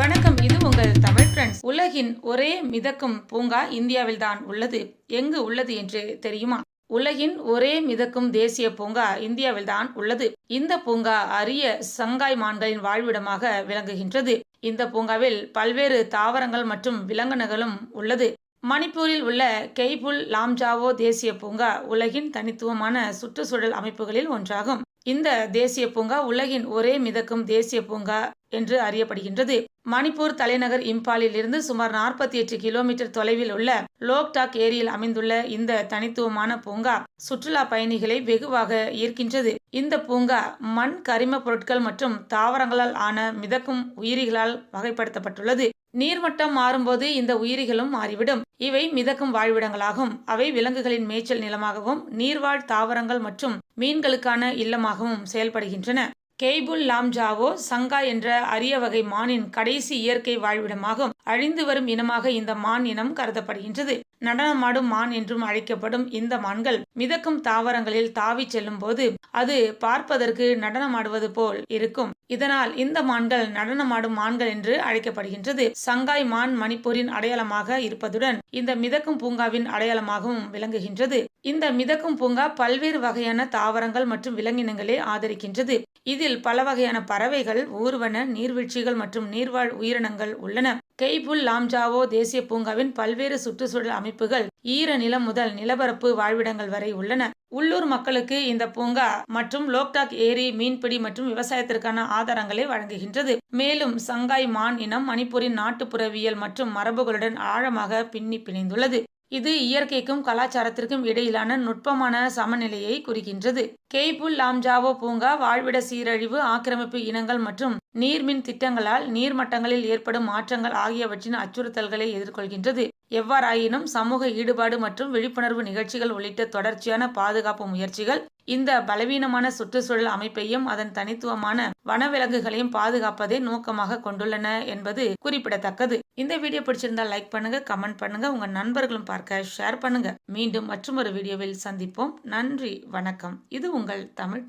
வணக்கம். இது உங்கள் தமிழ் ஃப்ரெண்ட்ஸ் உலகின் ஒரே மிதக்கும் பூங்கா இந்தியாவில் தான் உள்ளது. எங்கு உள்ளது என்று தெரியுமா? உலகின் ஒரே மிதக்கும் தேசிய பூங்கா இந்தியாவில் தான் உள்ளது. இந்த பூங்கா அரிய சங்காய் மான்களின் வாழ்விடமாக விளங்குகின்றது. இந்த பூங்காவில் பல்வேறு தாவரங்கள் மற்றும் விலங்கினங்களும் உள்ளது. மணிப்பூரில் உள்ள கெய்புல் லாம்ஜாவோ தேசிய பூங்கா உலகின் தனித்துவமான சுற்றுச்சூழல் அமைப்புகளில் ஒன்றாகும். இந்த தேசிய பூங்கா உலகின் ஒரே மிதக்கும் தேசிய பூங்கா என்று அறியப்படுகின்றது. மணிப்பூர் தலைநகர் இம்பாலில் இருந்து சுமார் நாற்பத்தி எட்டு கிலோமீட்டர் தொலைவில் உள்ள லோக்டாக் ஏரியில் அமைந்துள்ள இந்த தனித்துவமான பூங்கா சுற்றுலா பயணிகளை வெகுவாக ஈர்க்கின்றது. இந்த பூங்கா மண் கரிம பொருட்கள் மற்றும் தாவரங்களால் ஆன மிதக்கும் உயிரிகளால் வகைப்படுத்தப்பட்டுள்ளது. நீர்மட்டம் மாறும்போது இந்த உயிரிகளும் மாறிவிடும். இவை மிதக்கும் வாழ்விடங்களாகும். அவை விலங்குகளின் மேய்ச்சல் நிலமாகவும் நீர்வாழ் தாவரங்கள் மற்றும் மீன்களுக்கான இல்லமாகவும் செயல்படுகின்றன. கெய்புல் லாம்ஜாவோ சங்கா என்ற அரிய வகை மானின் கடைசி இயற்கை வாழ்விடமாகும். அழிந்து வரும் இனமாக இந்த மான் இனம் கருதப்படுகின்றது. நடனமாடும் மான் என்றும் அழைக்கப்படும் இந்த மான்கள் மிதக்கும் தாவரங்களில் தாவி செல்லும் போது அது பார்ப்பதற்கு நடனமாடுவது போல் இருக்கும். இதனால் இந்த மான்கள் நடனமாடும் மான்கள் என்று அழைக்கப்படுகின்றது. சங்காய் மான் மணிப்பூரின் அடையாளமாக இருப்பதுடன் இந்த மிதக்கும் பூங்காவின் அடையாளமாகவும் விளங்குகின்றது. இந்த மிதக்கும் பூங்கா பல்வேறு வகையான தாவரங்கள் மற்றும் விலங்கினங்களை ஆதரிக்கின்றது. இதில் பல வகையான பறவைகள் ஊர்வன நீர்வீழ்ச்சிகள் மற்றும் நீர்வாழ் உயிரினங்கள் உள்ளன. கெய்புல் லாம்ஜாவோ தேசிய பூங்காவின் பல்வேறு சுற்றுச்சூழல் அமைப்புகள் ஈர நிலம் முதல் நிலப்பரப்பு வாழ்விடங்கள் வரை உள்ளன. உள்ளூர் மக்களுக்கு இந்த பூங்கா மற்றும் லோக்டாக் ஏரி மீன்பிடி மற்றும் விவசாயத்திற்கான ஆதாரங்களை வழங்குகின்றது. மேலும் சங்காய் மான் இனம் மணிப்பூரின் நாட்டுப்புறவியல் மற்றும் மரபுகளுடன் ஆழமாக பின்னி பிணைந்துள்ளது. இது இயற்கைக்கும் கலாச்சாரத்திற்கும் இடையிலான நுட்பமான சமநிலையை குறிக்கின்றது. கெய்புல் லாம்ஜாவோ பூங்கா வாழ்விட சீரழிவு ஆக்கிரமிப்பு இனங்கள் மற்றும் நீர்மின் திட்டங்களால் நீர்மட்டங்களில் ஏற்படும் மாற்றங்கள் ஆகியவற்றின் அச்சுறுத்தல்களை எதிர்கொள்கின்றது. எவ்வாறாயினும் சமூக ஈடுபாடு மற்றும் விழிப்புணர்வு நிகழ்ச்சிகள் உள்ளிட்ட தொடர்ச்சியான பாதுகாப்பு முயற்சிகள் இந்த பலவீனமான சுற்றுச்சூழல் அமைப்பையும் அதன் தனித்துவமான வனவிலங்குகளையும் பாதுகாப்பதை நோக்கமாக கொண்டுள்ளன என்பது குறிப்பிடத்தக்கது. இந்த வீடியோ பிடிச்சிருந்தா லைக் பண்ணுங்க கமெண்ட் பண்ணுங்க உங்க நண்பர்களும் பார்க்க ஷேர் பண்ணுங்க. மீண்டும் மற்றொரு வீடியோவில் சந்திப்போம். நன்றி வணக்கம். இது உங்கள் தமிழ்